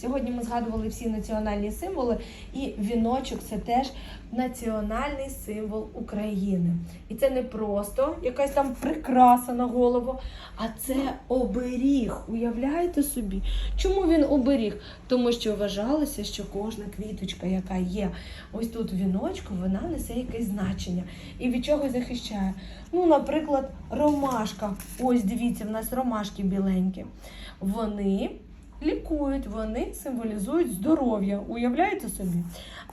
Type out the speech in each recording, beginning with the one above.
Сьогодні ми згадували всі національні символи, і віночок це теж національний символ України. І це не просто якась там прикраса на голову, а це оберіг. Уявляєте собі? Чому він оберіг? Тому що вважалося, що кожна квіточка, яка є ось тут віночку, вона несе якесь значення. І від чого захищає? Ну, наприклад, ромашка. Ось дивіться, в нас ромашки біленькі. Вони лікують, вони символізують здоров'я. Уявляєте собі?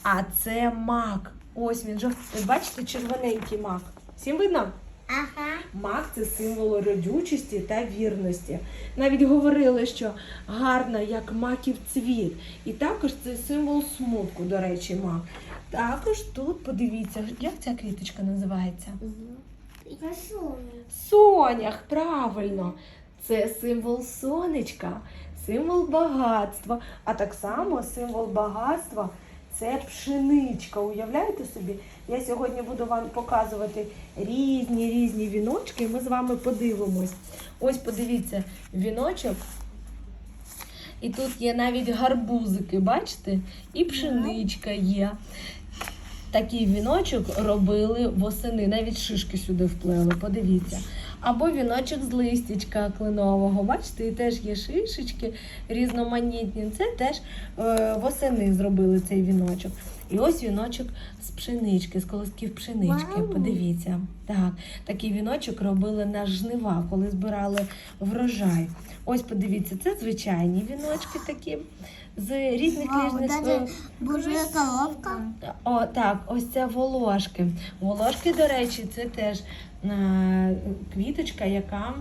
А це мак. Ось він жовтий. Бачите, червоненький мак. Всім видно? Ага. Мак це символ родючості та вірності. Навіть говорили, що гарна, як маків цвіт. І також це символ смутку, до речі, мак. Також тут подивіться, як ця квіточка називається? Красиво. Сонях, правильно. Це символ сонечка, символ багатства. А так само символ багатства це пшеничка. Уявляєте собі? Я сьогодні буду вам показувати різні різні віночки, і ми з вами подивимось. Ось подивіться, віночок. І тут є навіть гарбузики, бачите? І пшеничка є. Такий віночок робили восени, навіть шишки сюди вплели, подивіться. Або віночок з листячка кленового. Бачите, і теж є шишечки різноманітні. Це теж е, восени зробили цей віночок. І ось віночок з пшенички, з колосків пшенички. Вау! Подивіться. Так, такий віночок робили на жнива, коли збирали врожай. Ось подивіться, це звичайні віночки такі з різних різних. е, божья головка. о, так, ось це волошки. Волошки, до речі, це теж е, квіточка, яка,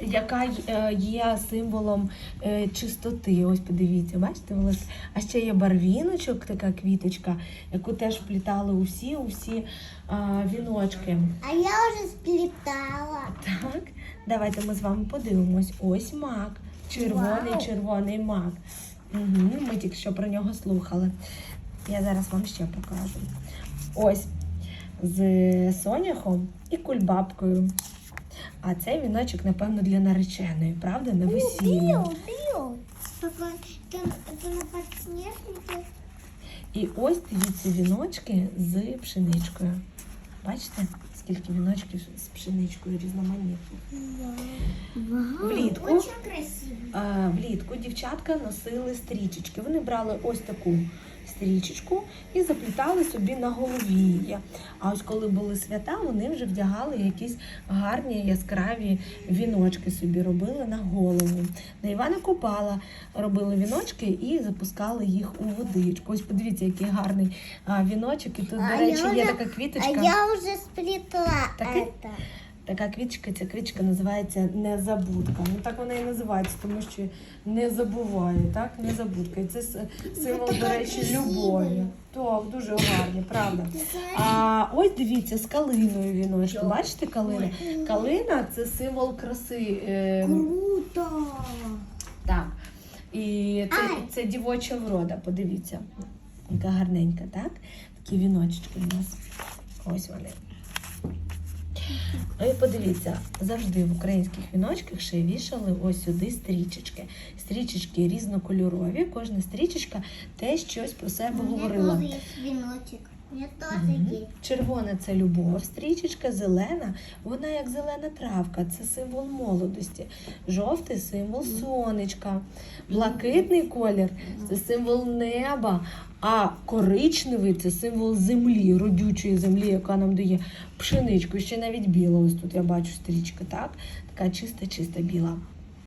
яка е, є символом е, чистоти. Ось подивіться, бачите, волошки. А ще є барвіночок, така квіточка, яку теж вплітали усі, усі е, віночки. А я уже сплетала. Так, давайте ми з вами подивимось. Ось мак. Червоний, Вау. червоний мак. Угу, ми тільки що про нього слухали. Я зараз вам ще покажу. Ось з соняхом і кульбабкою. А цей віночок, напевно, для нареченої, правда? На весілля. І ось дивіться віночки з пшеничкою. Бачите, скільки віночків з пшеничкою різноманітних. Вау. Влітку. Очень красиво. А, влітку дівчатка носили стрічечки. Вони брали ось таку стрічечку і заплітали собі на голові. А ось коли були свята, вони вже вдягали якісь гарні яскраві віночки собі робили на голову. На Івана Купала робили віночки і запускали їх у водичку. Ось подивіться, який гарний а, віночок. І тут, до речі, є вже- така квіточка. А я уже сплетла Таки? это. Така квіточка, ця квіточка називається незабудка. Ну так вона і називається, тому що не забуває, так? Незабудка. І це символ, до речі, любові. Так, дуже гарні, правда. А ось дивіться, з калиною віночку. Бачите калина? Калина це символ краси. е, Круто. так. І це, це дівоча врода, подивіться. Яка гарненька, так? Такі віночки у нас. Ось вони. Ну і подивіться, завжди в українських віночках ще вішали ось сюди стрічечки. Стрічечки різнокольорові, кожна стрічечка теж щось про себе говорила. Мгм. есть. Червона це любов, стрічечка зелена, вона як зелена травка, це символ молодості. Жовтий символ сонечка, блакитний колір це символ неба, а коричневий це символ землі, родючої землі, яка нам дає пшеничку. Ще навіть біла. Ось тут я бачу стрічка, так? Така чиста, чиста біла.